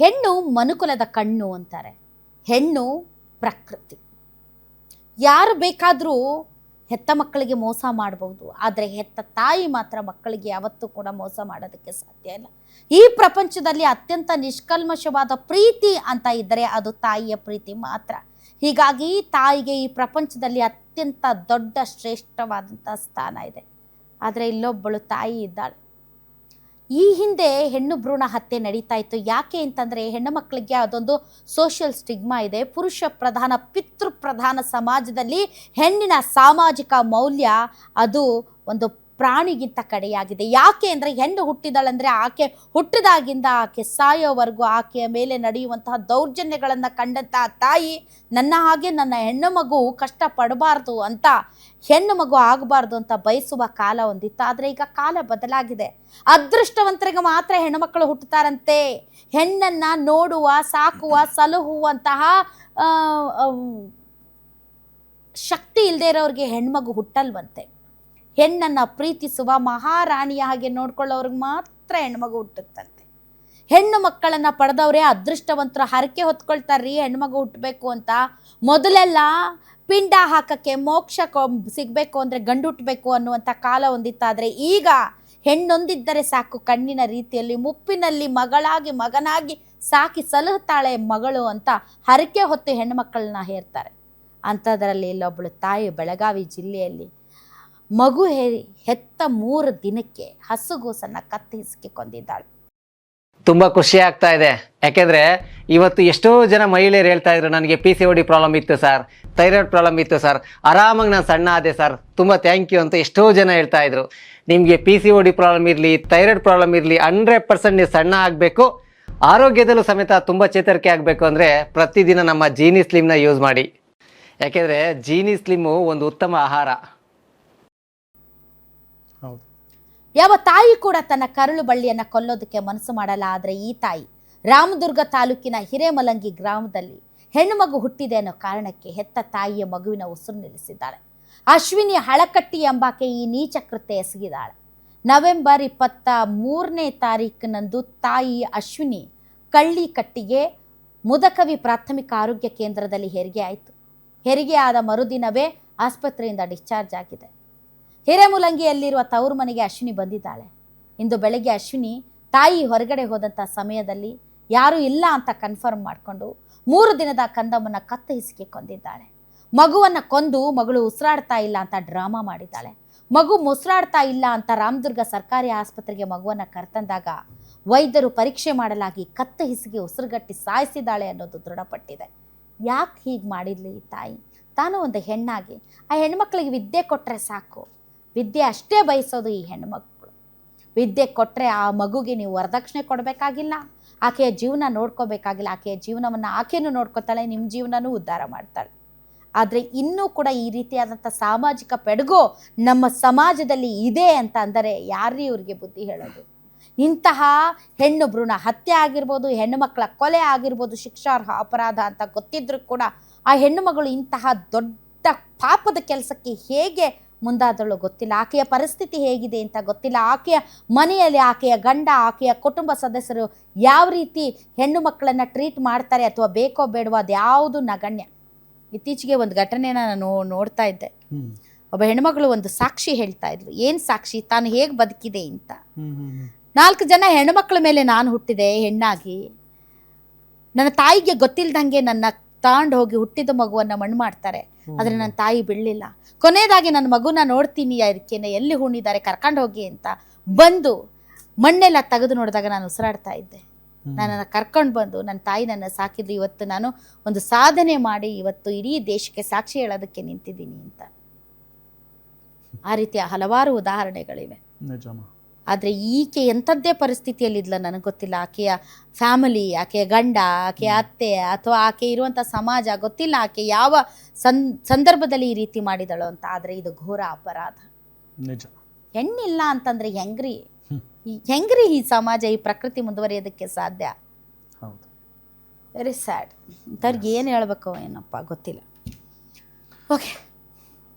ಹೆಣ್ಣು ಮನುಕುಲದ ಕಣ್ಣು ಅಂತಾರೆ. ಹೆಣ್ಣು ಪ್ರಕೃತಿ. ಯಾರು ಬೇಕಾದರೂ ಹೆತ್ತ ಮಕ್ಕಳಿಗೆ ಮೋಸ ಮಾಡಬಹುದು ಆದರೆ ಹೆತ್ತ ತಾಯಿ ಮಾತ್ರ ಮಕ್ಕಳಿಗೆ ಯಾವತ್ತೂ ಕೂಡ ಮೋಸ ಮಾಡೋದಕ್ಕೆ ಸಾಧ್ಯ ಇಲ್ಲ. ಈ ಪ್ರಪಂಚದಲ್ಲಿ ಅತ್ಯಂತ ನಿಷ್ಕಲ್ಮಶವಾದ ಪ್ರೀತಿ ಅಂತ ಇದ್ದರೆ ಅದು ತಾಯಿಯ ಪ್ರೀತಿ ಮಾತ್ರ. ಹೀಗಾಗಿ ತಾಯಿಗೆ ಈ ಪ್ರಪಂಚದಲ್ಲಿ ಅತ್ಯಂತ ದೊಡ್ಡ ಶ್ರೇಷ್ಠವಾದಂಥ ಸ್ಥಾನ ಇದೆ. ಆದರೆ ಇಲ್ಲೊಬ್ಬಳು ತಾಯಿ ಇದ್ದಾಳೆ. ಈ ಹಿಂದೆ ಹೆಣ್ಣು ಭ್ರೂಣ ಹತ್ಯೆ ನಡೀತಾ ಇತ್ತು. ಯಾಕೆ ಅಂತಂದರೆ ಹೆಣ್ಣು ಮಕ್ಕಳಿಗೆ ಅದೊಂದು ಸೋಷಿಯಲ್ ಸ್ಟಿಗ್ಮಾ ಇದೆ. ಪುರುಷ ಪ್ರಧಾನ, ಪಿತೃ ಪ್ರಧಾನ ಸಮಾಜದಲ್ಲಿ ಹೆಣ್ಣಿನ ಸಾಮಾಜಿಕ ಮೌಲ್ಯ ಅದು ಒಂದು ಪ್ರಾಣಿಗಿಂತ ಕಡೆಯಾಗಿದೆ. ಯಾಕೆ ಅಂದರೆ ಹೆಣ್ಣು ಹುಟ್ಟಿದಳಂದರೆ ಆಕೆ ಹುಟ್ಟಿದಾಗಿಂದ ಆಕೆ ಸಾಯೋವರೆಗೂ ಆಕೆಯ ಮೇಲೆ ನಡೆಯುವಂತಹ ದೌರ್ಜನ್ಯಗಳನ್ನು ಕಂಡಂತಹ ತಾಯಿ ನನ್ನ ಹಾಗೆ ನನ್ನ ಹೆಣ್ಣು ಮಗು ಕಷ್ಟಪಡಬಾರ್ದು ಅಂತ, ಹೆಣ್ಣು ಮಗು ಆಗಬಾರ್ದು ಅಂತ ಬಯಸುವ ಕಾಲ ಒಂದಿತ್ತು. ಆದರೆ ಈಗ ಕಾಲ ಬದಲಾಗಿದೆ. ಅದೃಷ್ಟವಂತರಿಗೆ ಮಾತ್ರ ಹೆಣ್ಣುಮಕ್ಕಳು ಹುಟ್ಟುತ್ತಾರಂತೆ. ಹೆಣ್ಣನ್ನು ನೋಡುವ, ಸಾಕುವ, ಸಲಹುವಂತಹ ಶಕ್ತಿ ಇಲ್ಲದೆ ಇರೋರಿಗೆ ಹೆಣ್ಮಗು ಹುಟ್ಟಲ್ವಂತೆ. ಹೆಣ್ಣನ್ನು ಪ್ರೀತಿಸುವ ಮಹಾರಾಣಿಯ ಹಾಗೆ ನೋಡ್ಕೊಳ್ಳೋರಿಗೆ ಮಾತ್ರ ಹೆಣ್ಮಗು ಹುಟ್ಟುತ್ತಂತೆ. ಹೆಣ್ಣು ಮಕ್ಕಳನ್ನು ಪಡೆದವರೇ ಅದೃಷ್ಟವಂತರು ಹರಕೆ ಹೊತ್ಕೊಳ್ತಾರ್ರಿ ಹೆಣ್ಮಗು ಹುಟ್ಟಬೇಕು ಅಂತ. ಮೊದಲೆಲ್ಲ ಪಿಂಡ ಹಾಕಕ್ಕೆ ಮೋಕ್ಷ ಸಿಗಬೇಕು ಅಂದರೆ ಗಂಡು ಹುಟ್ಟಬೇಕು ಅನ್ನುವಂಥ ಕಾಲ ಹೊಂದಿತ್ತಾದರೆ ಈಗ ಹೆಣ್ಣೊಂದಿದ್ದರೆ ಸಾಕು ಕಣ್ಣಿನ ರೀತಿಯಲ್ಲಿ ಮುಪ್ಪಿನಲ್ಲಿ ಮಗಳಾಗಿ ಮಗನಾಗಿ ಸಾಕಿ ಸಲಹುತ್ತಾಳೆ ಮಗಳು ಅಂತ ಹರಕೆ ಹೊತ್ತು ಹೆಣ್ಣು ಮಕ್ಕಳನ್ನ ಹೇರ್ತಾರೆ. ಅಂಥದ್ರಲ್ಲಿ ಇಲ್ಲೊಬ್ಬಳು ತಾಯಿ ಬೆಳಗಾವಿ ಜಿಲ್ಲೆಯಲ್ಲಿ ಮಗು ಹೆತ್ತ ಮೂರು ದಿನಕ್ಕೆ ಹಸುಗೂಸನ್ನು ಕತ್ತರಿಸಿ ಕೊಂದಿದ್ದಾಳೆ. ತುಂಬಾ ಖುಷಿ ಆಗ್ತಾ ಇದೆ. ಯಾಕೆಂದ್ರೆ ಇವತ್ತು ಎಷ್ಟೋ ಜನ ಮಹಿಳೆಯರು ಹೇಳ್ತಾ ಇದ್ರು, ನನಗೆ ಪಿ ಸಿ ಡಿ ಪ್ರಾಬ್ಲಮ್ ಇತ್ತು ಸರ್ ಥೈರಾಯ್ಡ್ ಪ್ರಾಬ್ಲಮ್ ಇತ್ತು ಸರ್ ಆರಾಮಾಗಿ ನಾನು ಸಣ್ಣ ಆದೆ ಸರ್ ತುಂಬಾ ಥ್ಯಾಂಕ್ ಯು ಅಂತ ಎಷ್ಟೋ ಜನ ಹೇಳ್ತಾ ಇದ್ರು. ನಿಮಗೆ ಪಿ ಸಿ ಡಿ ಪ್ರಾಬ್ಲಮ್ ಇರಲಿ ಥೈರಾಯ್ಡ್ ಪ್ರಾಬ್ಲಮ್ ಇರಲಿ ಹಂಡ್ರೆಡ್ ಪರ್ಸೆಂಟ್ ನೀವು ಸಣ್ಣ ಆಗಬೇಕು. ಆರೋಗ್ಯದಲ್ಲೂ ಸಮೇತ ತುಂಬ ಚೇತರಿಕೆ ಆಗಬೇಕು ಅಂದರೆ ಪ್ರತಿದಿನ ನಮ್ಮ ಜೀನಿ ಸ್ಲಿಮ್ನ ಯೂಸ್ ಮಾಡಿ. ಯಾಕೆಂದರೆ ಜೀನಿ ಸ್ಲಿಮ್ಮು ಒಂದು ಉತ್ತಮ ಆಹಾರ. ಯಾವ ತಾಯಿ ಕೂಡ ತನ್ನ ಕರಳು ಬಳ್ಳಿಯನ್ನು ಕೊಲ್ಲೋದಕ್ಕೆ ಮನಸ್ಸು ಮಾಡಲ್ಲ, ಆದರೆ ಈ ತಾಯಿ ರಾಮದುರ್ಗ ತಾಲೂಕಿನ ಹಿರೇಮಲಂಗಿ ಗ್ರಾಮದಲ್ಲಿ ಹೆಣ್ಣು ಮಗು ಹುಟ್ಟಿದೆ ಅನ್ನೋ ಕಾರಣಕ್ಕೆ ಹೆತ್ತ ತಾಯಿಯ ಮಗುವಿನ ಉಸಿರು ನಿಲ್ಲಿಸಿದ್ದಾಳೆ. ಅಶ್ವಿನಿ ಹಳಕಟ್ಟಿ ಎಂಬಾಕೆ ಈ ನೀಚ ಕೃತ್ಯ ಎಸಗಿದಾಳೆ ನವೆಂಬರ್ ಇಪ್ಪತ್ತ ಮೂರನೇ ತಾರೀಕಿನಂದು ತಾಯಿ ಅಶ್ವಿನಿ ಕಳ್ಳಿಕಟ್ಟಿಗೆ ಮುದಕವಿ ಪ್ರಾಥಮಿಕ ಆರೋಗ್ಯ ಕೇಂದ್ರದಲ್ಲಿ ಹೆರಿಗೆ ಆಯಿತು. ಹೆರಿಗೆ ಆದ ಮರುದಿನವೇ ಆಸ್ಪತ್ರೆಯಿಂದ ಡಿಸ್ಚಾರ್ಜ್ ಆಗಿದೆ. ಹಿರೇಮುಲಂಗಿಯಲ್ಲಿರುವ ತವರು ಮನೆಗೆ ಅಶ್ವಿನಿ ಬಂದಿದ್ದಾಳೆ. ಇಂದು ಬೆಳಗ್ಗೆ ಅಶ್ವಿನಿ ತಾಯಿ ಹೊರಗಡೆ ಹೋದಂಥ ಸಮಯದಲ್ಲಿ ಯಾರೂ ಇಲ್ಲ ಅಂತ ಕನ್ಫರ್ಮ್ ಮಾಡಿಕೊಂಡು ಮೂರು ದಿನದ ಕಂದಮ್ಮನ ಕತ್ತರಿಸಿಕೆ ಕೊಂದಿದ್ದಾಳೆ. ಮಗುವನ್ನು ಕೊಂದು ಮಗಳು ಉಸಿರಾಡ್ತಾ ಇಲ್ಲ ಅಂತ ಡ್ರಾಮಾ ಮಾಡಿದ್ದಾಳೆ. ಮಗು ಮುಸಿರಾಡ್ತಾ ಇಲ್ಲ ಅಂತ ರಾಮದುರ್ಗ ಸರ್ಕಾರಿ ಆಸ್ಪತ್ರೆಗೆ ಮಗುವನ್ನು ಕರೆತಂದಾಗ ವೈದ್ಯರು ಪರೀಕ್ಷೆ ಮಾಡಲಾಗಿ ಕತ್ತ ಹಿಸಿಗೆ ಉಸಿರುಗಟ್ಟಿ ಸಾಯಿಸಿದ್ದಾಳೆ ಅನ್ನೋದು ದೃಢಪಟ್ಟಿದೆ. ಯಾಕೆ ಹೀಗೆ ಮಾಡಿದ್ಲಿ ಈ ತಾಯಿ? ತಾನು ಒಂದು ಹೆಣ್ಣಾಗಿ, ಆ ಹೆಣ್ಮಕ್ಳಿಗೆ ವಿದ್ಯೆ ಕೊಟ್ಟರೆ ಸಾಕು. ವಿದ್ಯೆ ಅಷ್ಟೇ ಬಯಸೋದು ಈ ಹೆಣ್ಮಕ್ಳು ವಿದ್ಯೆ ಕೊಟ್ಟರೆ ಆ ಮಗುಗೆ ನೀವು ವರದಕ್ಷಿಣೆ ಕೊಡಬೇಕಾಗಿಲ್ಲ. ಆಕೆಯ ಜೀವನ ನೋಡ್ಕೋಬೇಕಾಗಿಲ್ಲ. ಆಕೆಯ ಜೀವನವನ್ನು ಆಕೆಯೂ ನೋಡ್ಕೋತಾಳೆ ನಿಮ್ಮ ಜೀವನನೂ ಉದ್ಧಾರ ಮಾಡ್ತಾಳೆ. ಆದರೆ ಇನ್ನೂ ಕೂಡ ಈ ರೀತಿಯಾದಂಥ ಸಾಮಾಜಿಕ ಪೆಡಗು ನಮ್ಮ ಸಮಾಜದಲ್ಲಿ ಇದೆ ಅಂತ ಅಂದರೆ ಯಾರೀ ಇವ್ರಿಗೆ ಬುದ್ಧಿ ಹೇಳೋದು? ಇಂತಹ ಹೆಣ್ಣು ಭ್ರೂಣ ಹತ್ಯೆ ಆಗಿರ್ಬೋದು, ಹೆಣ್ಣು ಮಕ್ಕಳ ಕೊಲೆ ಆಗಿರ್ಬೋದು, ಶಿಕ್ಷಾರ್ಹ ಅಪರಾಧ ಅಂತ ಗೊತ್ತಿದ್ರೂ ಕೂಡ ಆ ಹೆಣ್ಣು ಮಗಳು ಇಂತಹ ದೊಡ್ಡ ಪಾಪದ ಕೆಲಸಕ್ಕೆ ಹೇಗೆ ಮುಂದಾದಳು ಗೊತ್ತಿಲ್ಲ. ಆಕೆಯ ಪರಿಸ್ಥಿತಿ ಹೇಗಿದೆ ಅಂತ ಗೊತ್ತಿಲ್ಲ. ಆಕೆಯ ಮನೆಯಲ್ಲಿ ಆಕೆಯ ಗಂಡ ಆಕೆಯ ಕುಟುಂಬ ಸದಸ್ಯರು ಯಾವ ರೀತಿ ಹೆಣ್ಣು ಮಕ್ಕಳನ್ನು ಟ್ರೀಟ್ ಮಾಡ್ತಾರೆ ಅಥವಾ ಬೇಕೋ ಬೇಡವೋ ಅದ್ಯಾವುದು ನಗಣ್ಯ. ಇತ್ತೀಚೆಗೆ ಒಂದು ಘಟನೆನ ನಾನು ನೋಡ್ತಾ ಇದ್ದೆ. ಒಬ್ಬ ಹೆಣ್ಮಗಳು ಒಂದು ಸಾಕ್ಷಿ ಹೇಳ್ತಾ ಇದ್ಲು. ಏನು ಸಾಕ್ಷಿ? ತಾನು ಹೇಗೆ ಬದುಕಿದೆ ಅಂತ. ನಾಲ್ಕು ಜನ ಹೆಣ್ಮಕ್ಳ ಮೇಲೆ ನಾನು ಹುಟ್ಟಿದೆ ಹೆಣ್ಣಾಗಿ. ನನ್ನ ತಾಯಿಗೆ ಗೊತ್ತಿಲ್ದಂಗೆ ನನ್ನ ತಾಂಡ್ ಹೋಗಿ ಹುಟ್ಟಿದ ಮಗುವನ್ನ ಮಣ್ಣು ಮಾಡ್ತಾರೆ. ಆದ್ರೆ ನನ್ನ ತಾಯಿ ಬಿಡಲಿಲ್ಲ. ಕೊನೆಯದಾಗಿ ನನ್ನ ಮಗುನ ನೋಡ್ತೀನಿ ಅದಕ್ಕೇನೆ ಎಲ್ಲಿ ಹುಣ್ಣಿದ್ದಾರೆ ಕರ್ಕೊಂಡು ಹೋಗಿ ಅಂತ ಬಂದು ಮಣ್ಣೆಲ್ಲ ತೆಗೆದು ನೋಡಿದಾಗ ನಾನು ಉಸಿರಾಡ್ತಾ ಇದ್ದೆ. ನನ್ನನ್ನು ಕರ್ಕೊಂಡು ಬಂದು ನನ್ನ ತಾಯಿ ನನ್ನ ಸಾಕಿದ್ರು ಇವತ್ತು ನಾನು ಒಂದು ಸಾಧನೆ ಮಾಡಿ ಇವತ್ತು ಇಡೀ ದೇಶಕ್ಕೆ ಸಾಕ್ಷಿ ಹೇಳೋದಕ್ಕೆ ನಿಂತಿದ್ದೀನಿ ಅಂತ. ಆ ರೀತಿಯ ಹಲವಾರು ಉದಾಹರಣೆಗಳಿವೆ. ಆದರೆ ಈಕೆ ಎಂಥದ್ದೇ ಪರಿಸ್ಥಿತಿಯಲ್ಲಿದ್ಲ ನನಗೆ ಗೊತ್ತಿಲ್ಲ. ಆಕೆಯ ಫ್ಯಾಮಿಲಿ ಆಕೆಯ ಗಂಡ ಆಕೆಯ ಅತ್ತೆ ಅಥವಾ ಆಕೆ ಇರುವಂಥ ಸಮಾಜ ಗೊತ್ತಿಲ್ಲ ಆಕೆ ಯಾವ ಸಂ ಸಂದರ್ಭದಲ್ಲಿ ಈ ರೀತಿ ಮಾಡಿದಳು ಅಂತ. ಆದರೆ ಇದು ಘೋರ ಅಪರಾಧ. ನಿಜ. ಹೆಣ್ಣಿಲ್ಲ ಅಂತಂದರೆ ಹೆಂಗ್ರಿ? ಹೆಂಗ್ರಿ ಈ ಸಮಾಜ ಈ ಪ್ರಕೃತಿ ಮುಂದುವರಿಯೋದಕ್ಕೆ ಸಾಧ್ಯ? ಹೌದು. ವೆರಿ ಸ್ಯಾಡ್ ಇಂಥವ್ರಿಗೆ ಏನು ಹೇಳ್ಬೇಕು ಏನಪ್ಪ ಗೊತ್ತಿಲ್ಲ. ಓಕೆ